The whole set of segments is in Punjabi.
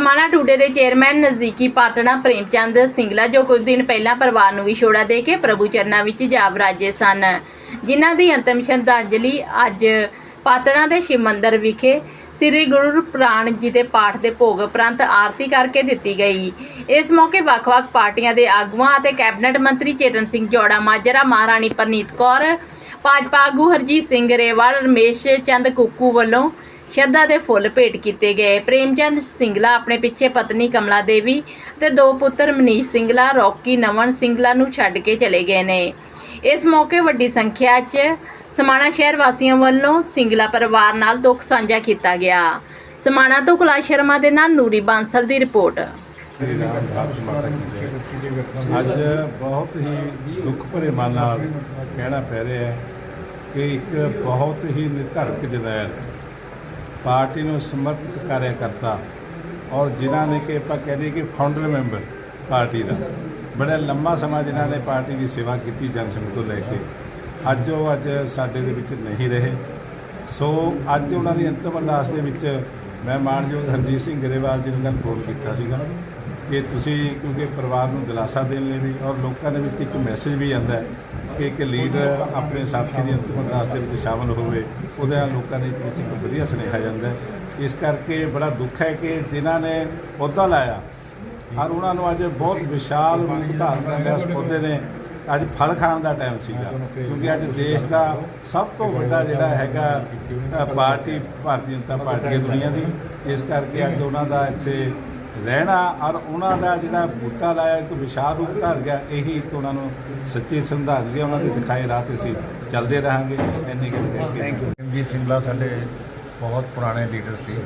ਸਮਾਣਾ ਟੂਡੇ ਦੇ ਚੇਅਰਮੈਨ ਨਜ਼ਦੀਕੀ ਪਾਤੜਾ ਪ੍ਰੇਮਚੰਦ ਸਿੰਗਲਾ, ਜੋ ਕੁਝ ਦਿਨ ਪਹਿਲਾਂ ਪਰਿਵਾਰ ਨੂੰ ਵਿਛੋੜਾ ਦੇ ਕੇ ਪ੍ਰਭੂ ਚਰਨਾਂ ਵਿੱਚ ਜਾ ਵਿਰਾਜੇ ਸਨ। ਜਿਨ੍ਹਾਂ ਦੀ ਅੰਤਮ ਸ਼ਰਧਾਂਜਲੀ ਅੱਜ ਪਾਤਣਾ ਦੇ ਸ਼ਿਵ ਮੰਦਰ ਵਿਖੇ ਸ੍ਰੀ ਗੁਰੂ ਪ੍ਰਾਣ ਜੀ ਦੇ ਪਾਠ ਦੇ ਭੋਗ ਉਪਰੰਤ ਆਰਤੀ ਕਰਕੇ ਦਿੱਤੀ ਗਈ। ਇਸ ਮੌਕੇ ਵੱਖ-ਵੱਖ ਪਾਰਟੀਆਂ ਦੇ ਆਗੂਆਂ ਅਤੇ ਕੈਬਨਿਟ ਮੰਤਰੀ ਚੇਤਨ ਸਿੰਘ ਜੋੜਾ, ਮਾਜਰਾ ਮਹਾਰਾਣੀ ਪਰਨੀਤ ਕੌਰ, ਭਾਜਪਾ ਆਗੂ ਹਰਜੀਤ ਸਿੰਘ ਰੇਵਾਲ, ਰਮੇਸ਼ ਚੰਦ ਕੁੱਕੂ ਵੱਲੋਂ ਸ਼ਰਧਾ ਦੇ ਫੁੱਲ ਭੇਟ ਕੀਤੇ ਗਏ। ਪ੍ਰੇਮਚੰਦ ਸਿੰਗਲਾ ਆਪਣੇ ਪਿੱਛੇ ਪਤਨੀ ਕਮਲਾ ਦੇਵੀ ਤੇ ਦੋ ਪੁੱਤਰ ਮਨੀਸ਼ ਸਿੰਗਲਾ, ਰੌਕੀ ਨਵਨ ਸਿੰਗਲਾ ਨੂੰ ਛੱਡ ਕੇ ਚਲੇ ਗਏ ਨੇ। ਇਸ ਮੌਕੇ ਵੱਡੀ ਸੰਖਿਆ 'ਚ ਸਮਾਣਾ ਸ਼ਹਿਰ ਵਾਸੀਆਂ ਵੱਲੋਂ ਸਿੰਗਲਾ ਪਰਿਵਾਰ ਨਾਲ ਦੁੱਖ ਸਾਂਝਾ ਕੀਤਾ ਗਿਆ। ਸਮਾਣਾ ਤੋਂ ਕੁਲਾਸ਼ ਸ਼ਰਮਾ ਦੇ ਨਾਲ ਨੂਰੀ ਬਾਂਸਲ ਦੀ ਰਿਪੋਰਟ। ਅੱਜ ਬਹੁਤ ਹੀ ਦੁੱਖ ਭਰੇ ਮਨ ਨਾਲ ਕਹਿਣਾ ਪੈ ਰਿਹਾ ਹੈ ਕਿ ਇੱਕ ਬਹੁਤ ਹੀ ਨਿਰਧੜਕ ਜਨੈਲ ਪਾਰਟੀ ਨੂੰ ਸਮਰਪਿਤ ਕਾਰਿਆਕਰਤਾ ਔਰ ਜਿਨ੍ਹਾਂ ਨੇ ਕਿ ਆਪਾਂ ਕਹਿੰਦੇ ਕਿ ਫਾਊਂਡਰ ਮੈਂਬਰ ਪਾਰਟੀ ਦਾ। ਬੜਾ ਲੰਮਾ ਸਮਾਂ ਜਿਨ੍ਹਾਂ ਨੇ ਪਾਰਟੀ ਦੀ ਸੇਵਾ ਕੀਤੀ ਜਨਸੰਘ ਤੋਂ ਲੈ ਕੇ। ਅੱਜ ਉਹ ਅੱਜ ਸਾਡੇ ਦੇ ਵਿੱਚ ਨਹੀਂ ਰਹੇ। ਸੋ ਅੱਜ ਉਹਨਾਂ ਦੀ ਅੰਤਮ ਅਰਦਾਸ ਦੇ ਵਿੱਚ ਮੈਂ ਮਾਨਯੋਗ ਹਰਜੀਤ ਸਿੰਘ ਗਰੇਵਾਲ ਜੀ ਨੂੰ ਨਾਲ ਫੋਨ ਕੀਤਾ ਸੀਗਾ ਕਿ ਤੁਸੀਂ ਕਿਉਂਕਿ ਪਰਿਵਾਰ ਨੂੰ ਦਿਲਾਸਾ ਦੇਣ ਲਈ ਵੀ ਔਰ ਲੋਕਾਂ ਦੇ ਵਿੱਚ ਇੱਕ ਮੈਸੇਜ ਵੀ ਆਉਂਦਾ ਹੈ ਕਿ ਇੱਕ ਲੀਡਰ ਆਪਣੇ ਸਾਥੀ ਦੀ ਅੰਤਿਮ ਅਰਦਾਸ ਦੇ ਵਿੱਚ ਸ਼ਾਮਲ ਹੋਵੇ ਉਹਦੇ ਨਾਲ ਲੋਕਾਂ ਦੇ ਵਿੱਚ ਇੱਕ ਵਧੀਆ ਸੁਨੇਹਾ ਜਾਂਦਾ ਇਸ ਕਰਕੇ ਬੜਾ ਦੁੱਖ ਹੈ ਕਿ ਜਿਨ੍ਹਾਂ ਨੇ ਅਹੁਦਾ ਲਾਇਆ, ਔਰ ਉਹਨਾਂ ਨੂੰ ਅੱਜ ਬਹੁਤ ਵਿਸ਼ਾਲ ਰੂਪ ਧਾਰਨ ਕਰ ਲਿਆ ਉਸ ਪੌਦੇ ਨੇ, ਅੱਜ ਫਲ ਖਾਣ ਦਾ ਟਾਈਮ ਸੀਗਾ। ਕਿਉਂਕਿ ਅੱਜ ਦੇਸ਼ ਦਾ ਸਭ ਤੋਂ ਵੱਡਾ ਜਿਹੜਾ ਹੈਗਾ ਪਾਰਟੀ, ਭਾਰਤੀ ਜਨਤਾ ਪਾਰਟੀ ਹੈ ਦੁਨੀਆ ਦੀ। ਇਸ ਕਰਕੇ ਅੱਜ ਉਹਨਾਂ ਦਾ ਇੱਥੇ ਰਹਿਣਾ ਔਰ ਉਹਨਾਂ ਦਾ ਜਿਹੜਾ ਬੂਟਾ ਲਾਇਆ ਇੱਕ ਵਿਸ਼ਾਲ ਰੂਪ ਧਾਰ ਗਿਆ ਇਹੀ ਇੱਕ ਉਹਨਾਂ ਨੂੰ ਸੱਚੀ ਸੰਧਾਰਦੀ ਹੈ ਉਹਨਾਂ ਦੇ ਦਿਖਾਏ ਰਾਹ ਤੇ ਅਸੀਂ ਚੱਲਦੇ ਰਹਾਂਗੇ ਇੰਨੀ ਗੱਲ ਕਰਕੇ ਥੈਂਕ ਯੂ ਜੀ ਸਿੰਗਲਾ ਸਾਡੇ ਬਹੁਤ ਪੁਰਾਣੇ ਲੀਡਰ ਸੀ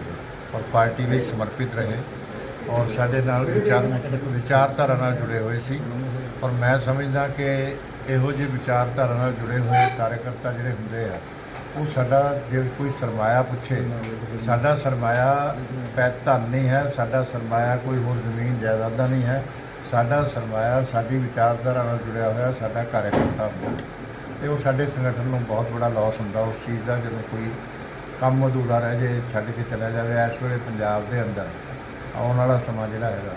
ਔਰ ਪਾਰਟੀ ਲਈ ਸਮਰਪਿਤ ਰਹੇ ਔਰ ਸਾਡੇ ਨਾਲ ਵਿਚਾਰ ਵਿਚਾਰਧਾਰਾ ਨਾਲ ਜੁੜੇ ਹੋਏ ਸੀ ਔਰ ਮੈਂ ਸਮਝਦਾ ਕਿ ਇਹੋ ਜਿਹੇ ਵਿਚਾਰਧਾਰਾ ਨਾਲ ਜੁੜੇ ਹੋਏ ਕਾਰਜਕਰਤਾ ਜਿਹੜੇ ਹੁੰਦੇ ਆ ਉਹ ਸਾਡਾ ਜੇ ਕੋਈ ਸਰਮਾਇਆ ਪੁੱਛੇ, ਸਾਡਾ ਸਰਮਾਇਆ ਪੈ ਧਨ ਨਹੀਂ ਹੈ, ਸਾਡਾ ਸਰਮਾਇਆ ਕੋਈ ਹੋਰ ਜ਼ਮੀਨ ਜਾਇਦਾਦ ਦਾ ਨਹੀਂ ਹੈ, ਸਾਡਾ ਸਰਮਾਇਆ ਸਾਡੀ ਵਿਚਾਰਧਾਰਾ ਨਾਲ ਜੁੜਿਆ ਹੋਇਆ, ਸਾਡਾ ਕਾਰਜਕਰਤਾ ਹੁੰਦਾ ਤੇ ਉਹ ਸਾਡੇ ਸੰਗਠਨ ਨੂੰ ਬਹੁਤ ਬੜਾ ਲਾਸ ਹੁੰਦਾ, ਉਸ ਚੀਜ਼ ਦਾ ਜਦੋਂ ਕੋਈ ਕੰਮ ਅਧੂਰਾ ਰਹਿ ਜੇ ਛੱਡ ਕੇ ਚਲਾ ਜਾਵੇ, ਇਸ ਵੇਲੇ ਪੰਜਾਬ ਦੇ ਅੰਦਰ ਆਉਣ ਵਾਲਾ ਸਮਾਂ ਜਿਹੜਾ ਹੈਗਾ,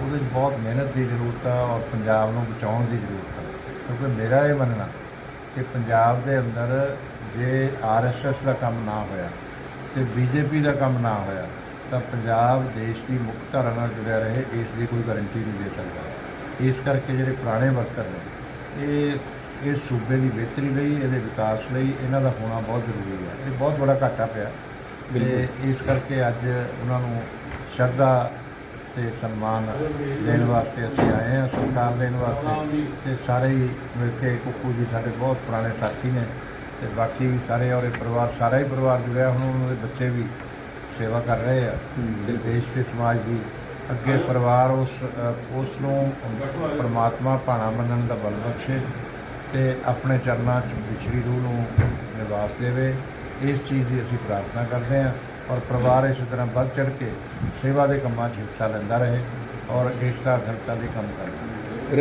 ਉਹਦੇ 'ਚ ਬਹੁਤ ਮਿਹਨਤ ਦੀ ਜ਼ਰੂਰਤ ਆ ਔਰ ਪੰਜਾਬ ਨੂੰ ਬਚਾਉਣ ਦੀ ਜ਼ਰੂਰਤ ਆ। ਕਿਉਂਕਿ ਮੇਰਾ ਇਹ ਮੰਨਣਾ ਕਿ ਪੰਜਾਬ ਦੇ ਅੰਦਰ ਜੇ ਆਰਐਸਐਸ ਦਾ ਕੰਮ ਨਾ ਹੋਇਆ ਤੇ ਬੀਜੇਪੀ ਦਾ ਕੰਮ ਨਾ ਹੋਇਆ ਤਾਂ ਪੰਜਾਬ ਦੇਸ਼ ਦੀ ਮੁੱਖ ਧਾਰਾ ਨਾਲ ਜੁੜਿਆ ਰਹੇ ਇਸ ਦੀ ਕੋਈ ਗਾਰੰਟੀ ਨਹੀਂ ਦੇ ਸਕਦਾ। ਇਸ ਕਰਕੇ ਜਿਹੜੇ ਪੁਰਾਣੇ ਵਰਕਰ ਨੇ ਇਹ ਇਸ ਸੂਬੇ ਦੀ ਬਿਹਤਰੀ ਲਈ ਇਹਦੇ ਵਿਕਾਸ ਲਈ ਇਹਨਾਂ ਦਾ ਹੋਣਾ ਬਹੁਤ ਜ਼ਰੂਰੀ ਹੈ। ਇਹ ਬਹੁਤ ਬੜਾ ਘਾਟਾ ਪਿਆ ਤੇ ਇਸ ਕਰਕੇ ਅੱਜ ਉਹਨਾਂ ਨੂੰ ਸ਼ਰਧਾ ਤੇ ਸਨਮਾਨ ਦੇਣ ਵਾਸਤੇ ਅਸੀਂ ਆਏ ਹਾਂ ਸਰਕਾਰ ਦੇਣ ਵਾਸਤੇ ਤੇ ਸਾਰੇ ਹੀ ਮਿਲ ਕੇ ਕੁੱਕੂ ਜੀ ਸਾਡੇ ਬਹੁਤ ਪੁਰਾਣੇ ਸਾਥੀ ਨੇ। ਤੇ ਬਾਕੀ ਵੀ ਸਾਰੇ ਔਰ ਪਰਿਵਾਰ ਸਾਰਾ ਹੀ ਪਰਿਵਾਰ ਜੁੜਿਆ ਹੁਣ ਉਹਨਾਂ ਦੇ ਬੱਚੇ ਵੀ ਸੇਵਾ ਕਰ ਰਹੇ ਆ। ਤੇ ਦੇਸ਼ ਤੇ ਸਮਾਜ ਦੀ ਅੱਗੇ ਪਰਿਵਾਰ ਉਸ ਉਸ ਨੂੰ ਪਰਮਾਤਮਾ ਭਾਣਾ ਮੰਨਣ ਦਾ ਬਲ ਬਖਸ਼ੇ ਤੇ ਆਪਣੇ ਚਰਨਾਂ 'ਚ ਵਿਛੜੀ ਰੂਹ ਨੂੰ ਨਿਵਾਸ ਦੇਵੇ। ਇਸ ਚੀਜ਼ ਦੀ ਅਸੀਂ ਪ੍ਰਾਰਥਨਾ ਕਰਦੇ ਹਾਂ ਔਰ ਪਰਿਵਾਰ ਇਸੇ ਤਰ੍ਹਾਂ ਵੱਧ ਚੜ ਕੇ ਸੇਵਾ ਦੇ ਕੰਮਾਂ 'ਚ ਹਿੱਸਾ ਲੈਂਦਾ ਰਹੇ ਔਰ ਏਕਤਾ ਅਖੰਡਤਾ ਦੇ ਕੰਮ ਕਰਦਾ ਰਹੇ।